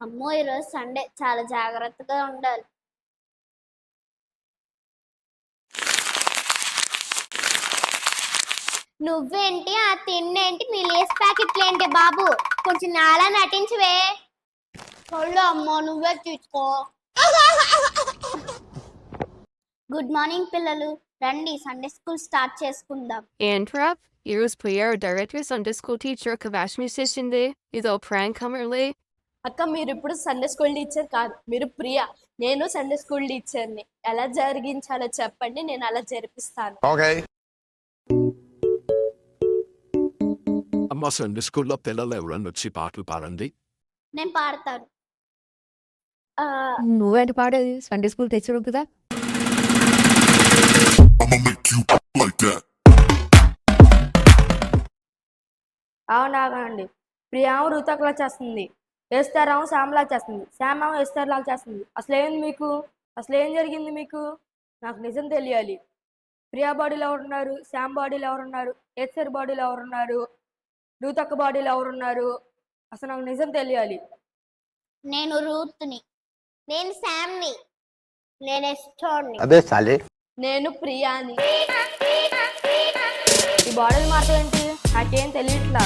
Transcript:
అమ్మో ఈరోజు సండే చాలా జాగ్రత్తగా ఉండాలి. నువ్వేంటి? ఆ తిండేంటి నీ లేస్ ప్యాకెట్లు ఏంటి బాబు? కొంచెం నాలా నటించవే. అమ్మో నువ్వే తీసుకో. గుడ్ మార్నింగ్ పిల్లలు. రండి సండే స్కూల్ స్టార్ట్ చేసుకుందాం. Antrap, Eros Priero Director Sunday School Teacher Kavashmi Sishinde, Ido Prank Comerly, అక్క మీరు ఇప్పుడు సండే స్కూల్ టీచర్ కాదు. మీరు ప్రియా. నేను సండే స్కూల్ టీచర్ని ఎలా జరిగించాలో చెప్పండి నేను అలా జరిపిస్తాను. Okay. అమ్మ సండే స్కూల్లో పిల్లలు ఎవరన్నా వచ్చి పాటలు పాడండి? నేను పాడతాను. ఆ, నువ్వేంటి పాడేది? సండే స్కూల్ తెచ్చడం కదా? అవునాగండి ప్రియాము ఋతకులా చేస్తుంది. వేస్తారాము శ్యామలా చేస్తుంది. శ్యామేమో వేస్తారులా చేస్తుంది. అసలు ఏంది మీకు? అసలు ఏం జరిగింది మీకు? నాకు నిజం తెలియాలి. ప్రియా బాడీలో ఎవరున్నారు? శ్యామ్ బాడీలో ఎవరున్నారు? ఏస్తర్ బాడీలో ఎవరున్నారు? రూతక్క బాడీలో ఎవరున్నారు? అసలు నాకు నిజం తెలియాలి. నేను రూత్ని. నేను శామ్ని నేను ఎస్టోన్ని అబే సాలే. నేను ప్రియాని. ఈ బాడీలు మాత్రం ఏంటి నాకేం తెలియట్లా.